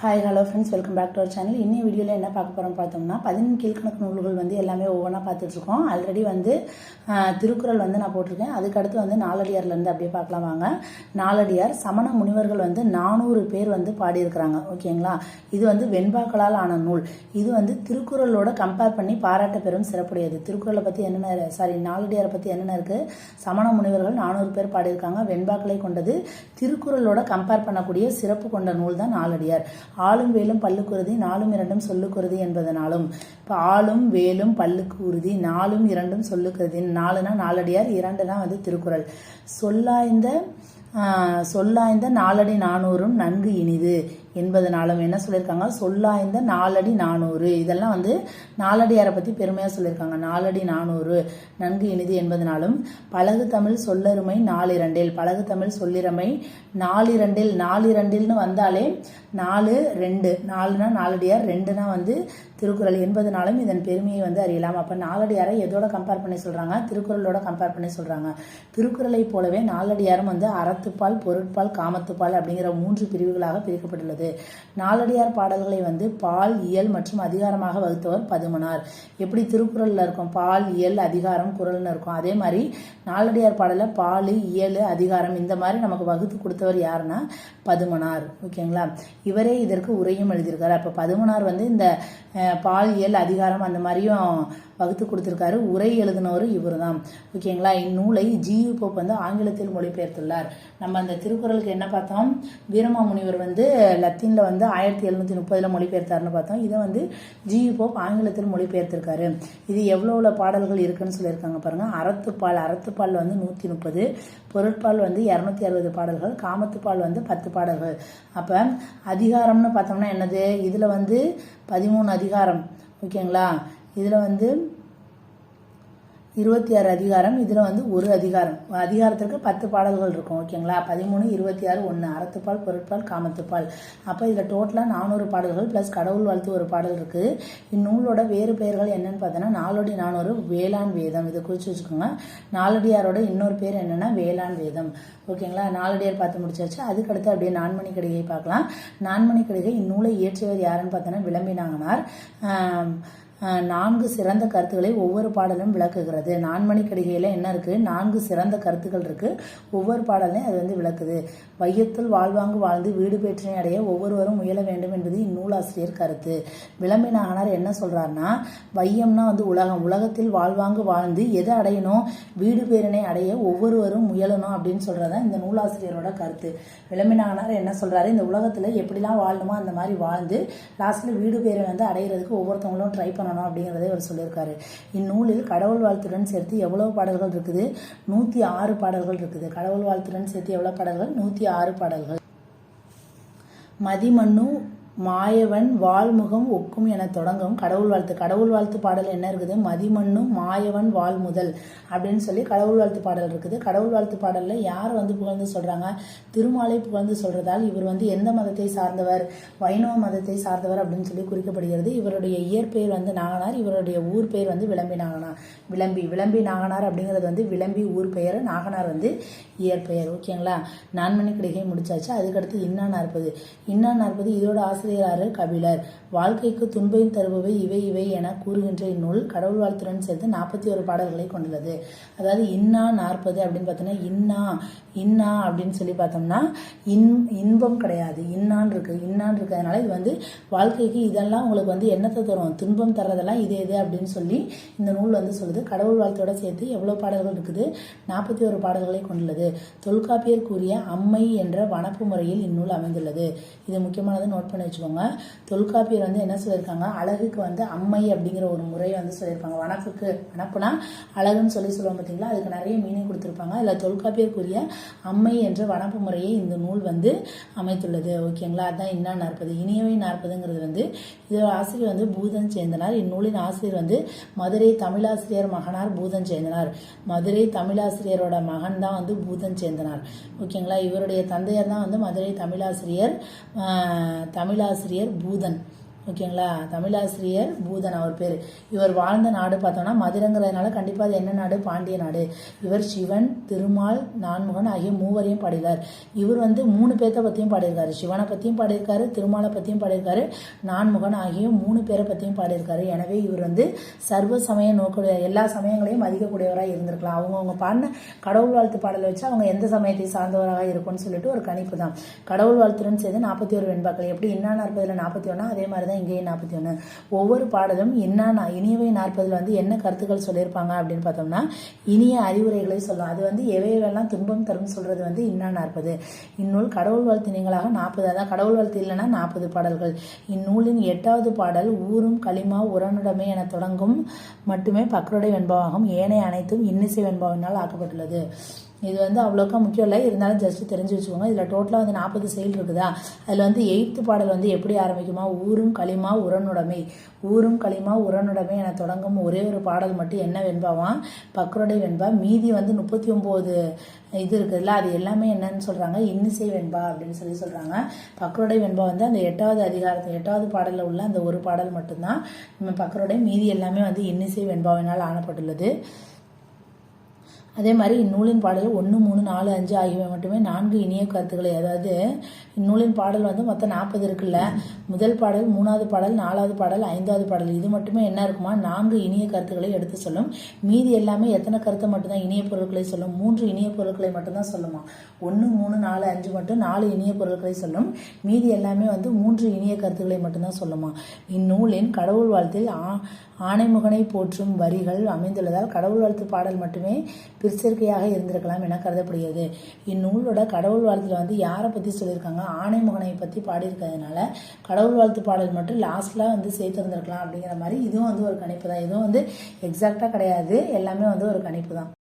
Hi hello friends welcome back to our channel இன்னி வீடியோவில் என்ன பார்க்க போகிறோம் பார்த்தோம்னா பதினெண் கீழ்கணக்கு நூல்கள் வந்து எல்லாமே ஒவ்வொன்றா பார்த்துட்ருக்கோம். ஆல்ரெடி வந்து திருக்குறள் வந்து நான் போட்டிருக்கேன். அதுக்கடுத்து வந்து நாலடியார்லேருந்து அப்படியே பார்க்கலாம் வாங்க. நாலடியார் சமண முனிவர்கள் வந்து நானூறு பேர் வந்து பாடியிருக்கிறாங்க. ஓகேங்களா இது வந்து வெண்பாக்களால் ஆன நூல். இது வந்து திருக்குறளோட கம்பேர் பண்ணி பாராட்ட பெறும் சிறப்புடையது. திருக்குறளை பற்றி என்னென்ன சாரி நாலடியாரை பற்றி என்னென்ன இருக்குது சமண முனிவர்கள் நானூறு பேர் பாடியிருக்காங்க. வெண்பாக்களை கொண்டது திருக்குறளோட கம்பேர் பண்ணக்கூடிய சிறப்பு கொண்ட நூல் தான் நாலடியார். ஆளும் வேலும் பல்லுக்குருதி நாலும் இரண்டும் சொல்லுக்குருதி என்பதனாலும் இப்போ ஆளும் வேலும் பல்லுக்கு உறுதி நாலும் இரண்டும் சொல்லுக்குருதி நாலுனா நாலடியார் இரண்டுனா வந்து திருக்குறள். சொல்லாய்ந்த சொல்லாய்ந்த நாலடி நானூறும் நன்கு இனிது என்பதனாலும் என்ன சொல்லியிருக்காங்க சொல்லாய்ந்த நாலடி நானூறு. இதெல்லாம் வந்து நாலடியாரை பற்றி பெருமையாக சொல்லியிருக்காங்க நாலடி நானூறு நன்கு இனிது என்பதனாலும் பழகு தமிழ் சொல்லருமை நாலிரண்டில். பழகு தமிழ் சொல்லிரமை நாலிரண்டில். நாலிரண்டில்னு வந்தாலே நாலு ரெண்டு. நாலுனா நாலடியார் ரெண்டுனா வந்து திருக்குறள். என்பதனாலும் இதன் பெருமையை வந்து அறியலாம். அப்போ நாலடியாரை எதோட கம்பேர் பண்ணி சொல்கிறாங்க திருக்குறளோட கம்பேர் பண்ணி சொல்கிறாங்க திருக்குறளை போலவே நாலடியாரும் வந்து அறத்துப்பால் பொருட்பால் காமத்துப்பால் அப்படிங்கிற மூன்று பிரிவுகளாக பிரிக்கப்பட்டுள்ளது. நாலடியார் பாடல்களை வந்து பால் இயல் மற்றும் அதிகாரமாக வகுத்தவர் பதுமனார். எப்படி திருக்குறளில் இருக்கும்? பால் இயல் அதிகாரம் குறள்னு இருக்கும். அதே மாதிரி நாலடியார் பாடலில் பால் இயல் அதிகாரம் இந்த மாதிரி நமக்கு வகுத்து கொடுத்தவர் யாருன்னா பதுமனார். ஓகேங்களா? இவரே இதற்கு உரையும் எழுதியிருக்காரு. அப்போ பதுமனார் வந்து இந்த பாலியல் அதிகாரம் அந்த மாதிரியும் வகுத்து கொடுத்துருக்காரு. உரை எழுதினவர் இவர் தான் ஓகேங்களா? இந்நூலை ஜியு போப் வந்து ஆங்கிலத்தில் மொழிபெயர்த்துள்ளார். நம்ம அந்த திருக்குறளுக்கு என்ன பார்த்தோம்? வீரமாமுனிவர் வந்து லத்தீனில் வந்து ஆயிரத்தி எழுநூற்றி முப்பதில் மொழிபெயர்த்தார்னு பார்த்தோம். இதை வந்து ஜியு போப் ஆங்கிலத்தில் மொழிபெயர்த்திருக்காரு. இது எவ்வளோ எவ்வளோ பாடல்கள் இருக்குன்னு சொல்லியிருக்காங்க பாருங்கள் அறத்துப்பால் அறத்துப்பால் வந்து நூற்றி முப்பது பொருட்பால் வந்து இரநூத்தி அறுபது பாடல்கள் காமத்துப்பால் வந்து பத்து பாடல்கள். அப்போ அதிகாரம்னு பார்த்தோம்னா என்னது? இதில் வந்து பதிமூணு அதிகாரம். ஓகேங்களா? இதில் வந்து இருபத்தி ஆறு அதிகாரம் இதில் வந்து ஒரு அதிகாரம். அதிகாரத்திற்கு பத்து பாடல்கள் இருக்கும் ஓகேங்களா பதிமூணு இருபத்தி ஆறு ஒன்று அறத்துப்பால் பொருட்பால் காமத்துப்பால். அப்போ இதில் டோட்டலாக நானூறு பாடல்கள் ப்ளஸ் கடவுள் வாழ்த்து ஒரு பாடல் இருக்குது இந்நூலோட வேறு பெயர்கள் என்னென்னு பார்த்தோன்னா நாலடி நானூறு வேளாண் வேதம். இதை குறித்து வச்சுக்கோங்க. நாலடியாரோட இன்னொரு பேர் என்னென்னா வேளாண் வேதம். ஓகேங்களா நாலடியார் பார்த்து முடிச்சாச்சு. அதுக்கடுத்து அப்படியே நான்மணி கடிகை பார்க்கலாம். நான்மணி கடிகை இந்நூலை இயற்றியவர் யாருன்னு பார்த்தோன்னா விளம்பினாங்கனார். நான்கு சிறந்த கருத்துக்களை ஒவ்வொரு பாடலும் விளக்குகிறது. நான்மணி கடிகையில் என்ன இருக்குது நான்கு சிறந்த கருத்துக்கள் இருக்குது ஒவ்வொரு பாடலையும் அது வந்து விளக்குது. மையத்தில் வாழ்வாங்கு வாழ்ந்து வீடு பேற்றினை அடைய ஒவ்வொருவரும் முயல வேண்டும் என்பது இந்நூலாசிரியர் கருத்து. விளம்பி என்ன சொல்கிறாருன்னா வையம்னா வந்து உலகம். உலகத்தில் வாழ்வாங்கு வாழ்ந்து எதை அடையணும்? வீடு பேரினை அடைய ஒவ்வொருவரும் முயலணும் அப்படின்னு சொல்றதா இந்த நூலாசிரியரோட கருத்து. விளம்பி ஆனார் என்ன சொல்கிறாரு இந்த உலகத்தில் எப்படிலாம் வாழணுமோ அந்த மாதிரி வாழ்ந்து லாஸ்ட்டில் வீடு பேரை வந்து அடையிறதுக்கு ஒவ்வொருத்தவங்களும் ட்ரை பண்ணணும் அப்படிங்கிறத இவர் சொல்லியிருக்காரு. இந்நூலில் கடவுள் வாழ்த்துடன் சேர்த்து எவ்வளவு பாடல்கள் இருக்குது? நூற்றி ஆறு பாடல்கள் இருக்குது. கடவுள் வாழ்த்துடன் சேர்த்து எவ்வளோ பாடல்கள்? நூற்றி ஆறு பாடல்கள். மதிமண்ணு மாயவன் வாள்முகம் ஒக்கும் என தொடங்கும். கடவுள் வாழ்த்து. கடவுள் வாழ்த்து பாடல் என்ன இருக்குது? மதிமண்ணும் மாயவன் வாழ்முதல் அப்படின்னு சொல்லி கடவுள் வாழ்த்து பாடல் இருக்குது. கடவுள் வாழ்த்து பாடலில் யார் வந்து புகழ்ந்து சொல்கிறாங்க திருமாலை புகழ்ந்து சொல்கிறதால் இவர் வந்து எந்த மதத்தை சார்ந்தவர்? வைணவ மதத்தை சார்ந்தவர் அப்படின்னு சொல்லி குறிக்கப்படுகிறது. இவருடைய இயற்பெயர் வந்து நாகனார் இவருடைய ஊர் பெயர் வந்து விளம்பி நாகனார். விளம்பி விளம்பி நாகனார் அப்படிங்கிறது வந்து விளம்பி ஊர் பெயர் நாகனார் வந்து இயற்பெயர். ஓகேங்களா? நான்மணி கிடைக்கை முடிச்சாச்சு. அதுக்கடுத்து இன்னா நாற்பது. இன்னா நாற்பது இதோட ஆசிரியராரு கபிலர். வாழ்க்கைக்கு துன்பம் தருபவை இவை இவை என கூறுகின்ற இந்நூல் கடவுள் வாழ்த்துடன் சேர்த்து நாற்பத்தி ஒரு பாடல்களை கொண்டுள்ளது. அதாவது இன்னா நாற்பது அப்படின்னு பார்த்தோம்னா இன்னா இன்னா அப்படின்னு சொல்லி பார்த்தோம்னா இன் இன்பம் கிடையாது. இன்னான் இருக்கு இன்னான் இருக்கிறதுனால இது வந்து வாழ்க்கைக்கு இதெல்லாம் உங்களுக்கு வந்து என்னத்தை தரும்? துன்பம் தர்றதெல்லாம் இது எது அப்படின்னு சொல்லி இந்த நூல் வந்து சொல்லுது. கடவுள் வாழ்த்தோட சேர்த்து எவ்வளோ பாடல்கள் இருக்குது? நாற்பத்தி ஒரு பாடல்களை கொண்டுள்ளது. தொல்காப்பியர் கூறிய அம்மை என்ற வனப்பு முறையில் இந்நூல் அமைந்துள்ளது. இது முக்கியமானது நோட் பண்ணி வச்சுக்கோங்க. தொல்காப்பியர் வந்து என்ன சொல்லியிருக்காங்க? அழகுக்கு வந்து அம்மை அப்படிங்கிற ஒரு முறையை வந்து சொல்லியிருப்பாங்க. வனப்புக்கு வனப்புனா அழகுன்னு சொல்லி சொல்லுவோம் பார்த்தீங்களா அதுக்கு நிறைய மீனிங் கொடுத்துருப்பாங்க. அதில் தொல்காப்பியருக்குரிய அம்மை என்ற வனப்பு முறையை இந்த நூல் வந்து அமைத்துள்ளது. ஓகேங்களா? அதுதான் இன்னா நாற்பது இனியவை நாற்பதுங்கிறது வந்து இதோட ஆசிரியர் வந்து பூதன் சேந்தனார் இந்நூலின் ஆசிரியர் வந்து மதுரை தமிழாசிரியர் மகனார் பூதன் சேந்தனார் மதுரை தமிழாசிரியரோட மகன் தான் வந்து பூதன் சேந்தனார் ஓகேங்களா? இவருடைய தந்தையார் தான் வந்து மதுரை தமிழாசிரியர். தமிழா தமிழாசிரியர் பூதன். ஓகேங்களா? தமிழாசிரியர் பூதன் அவர் பேர். இவர் வாழ்ந்த நாடு பார்த்தோம்னா மதுரங்கிறதுனால கண்டிப்பாக அது என்ன நாடு? பாண்டிய நாடு. இவர் சிவன் திருமால் நான்முகன் ஆகிய மூவரையும் பாடினார் இவர் வந்து மூணு பேர்த்த பற்றியும் பாடியிருக்காரு. சிவனை பற்றியும் பாடியிருக்காரு திருமாலை பற்றியும் பாடியிருக்காரு நான்முகன் ஆகிய மூணு பேரை பற்றியும் பாடியிருக்காரு. எனவே இவர் வந்து சர்வ சமய நோக்குடைய எல்லா சமயங்களையும் மதிக்கக்கூடியவராக இருந்திருக்கலாம். அவங்கவுங்க பாடின கடவுள் வாழ்த்து பாடலை வச்சு அவங்க எந்த சமயத்தை சார்ந்தவராக இருக்கும்னு சொல்லிட்டு ஒரு கணிப்பு தான். கடவுள் வாழ்த்துடன் சேர்ந்து நாற்பத்தி ஒரு வெண்பாக்கள். எப்படி என்னென்ன இருப்பதில் நாற்பத்தி ஒன்றா அதே மாதிரி தான் இங்கேயும் நாற்பத்தி ஒன்று ஒவ்வொரு பாடலும் என்ன இனியவை நாற்பதில் வந்து என்ன கருத்துக்கள் சொல்லியிருப்பாங்க அப்படின்னு பார்த்தோம்னா இனிய அறிவுரைகளை சொல்லும் அது வந்து எவையெல்லாம் துன்பம் தரும் சொல்றது வந்து இன்னா நாற்பது. இந்நூல் கடவுள் வாழ்த்து நீங்களாக நாற்பது. அதான் கடவுள் வாழ்த்து இல்லைன்னா நாற்பது பாடல்கள். இந்நூலின் எட்டாவது பாடல் ஊரும் களிமா உரனுடமே என தொடங்கும் மட்டுமே பக்கருடை வெண்பாவாகும். ஏனைய அனைத்தும் இன்னிசை வெண்பாவினால் ஆக்கப்பட்டுள்ளது. இது வந்து அவ்வளோக்கா முக்கியம் இல்லை. இருந்தாலும் ஜஸ்ட் தெரிஞ்சு வச்சுக்கோங்க. இதில் டோட்டலாக வந்து நாற்பது செயல் இருக்குதா? அதில் வந்து எயித்து பாடல் வந்து எப்படி ஆரம்பிக்குமா? ஊரும் களிமா உரனுடைமை. ஊரும் களிமா உரனுடைமை என தொடங்கும் ஒரே ஒரு பாடல் மட்டும் என்ன வெண்பாவாம்? பக்ரோடை வெண்பா. மீதி வந்து முப்பத்தி ஒம்பது இது இருக்குதுல்ல அது எல்லாமே என்னன்னு சொல்கிறாங்க இன்னிசை வெண்பா அப்படின்னு சொல்லி சொல்கிறாங்க பக்ரோடை வெண்பா வந்து அந்த எட்டாவது அதிகாரத்து எட்டாவது பாடலில் உள்ள அந்த ஒரு பாடல் மட்டும்தான். நம்ம பக்ரோடை மீதி எல்லாமே வந்து இன்னிசை வெண்பாவினால் ஆனப்பட்டுள்ளது அதே மாதிரி இந்நூலின் பாடல் ஒன்று மூணு நாலு அஞ்சு ஆகியவை மட்டுமே நான்கு இனிய கருத்துக்களை அதாவது இந்நூலின் பாடல் வந்து மொத்தம் நாற்பது இருக்குல்ல. முதல் பாடல் மூணாவது பாடல் நாலாவது பாடல் ஐந்தாவது பாடல் இது மட்டுமே என்ன இருக்குமா? நான்கு இனிய கருத்துக்களை எடுத்து சொல்லும். மீதி எல்லாமே எத்தனை கருத்தை மட்டும்தான் இனிய பொருட்களை சொல்லும்? மூன்று இனிய பொருட்களை மட்டும்தான் சொல்லுமா? ஒன்று மூணு நாலு அஞ்சு மட்டும் நாலு இனிய பொருட்களை சொல்லும். மீதி எல்லாமே வந்து மூன்று இனிய கருத்துக்களை மட்டும்தான் சொல்லுமா? இந்நூலின் கடவுள் வாழ்த்தில் ஆ ஆணைமுகனை போற்றும் வரிகள் அமைந்துள்ளதால் கடவுள் வாழ்த்து பாடல் மட்டுமே பிற்சேர்க்கையாக இருந்திருக்கலாம் என கருதப்படுகிறது. இந்நூலோட கடவுள் வாழ்த்துல வந்து யாரை பற்றி சொல்லியிருக்காங்க? ஆணைமுகனை பற்றி பாடியிருக்கிறதுனால கடவுள் வாழ்த்து பாடல் மட்டும் லாஸ்ட்லாம் வந்து சேர்த்துருந்துருக்கலாம் அப்படிங்கிற மாதிரி இதுவும் வந்து ஒரு கணிப்பு தான். இதுவும் வந்து எக்ஸாக்டாக கிடையாது. எல்லாமே வந்து ஒரு கணிப்பு தான்.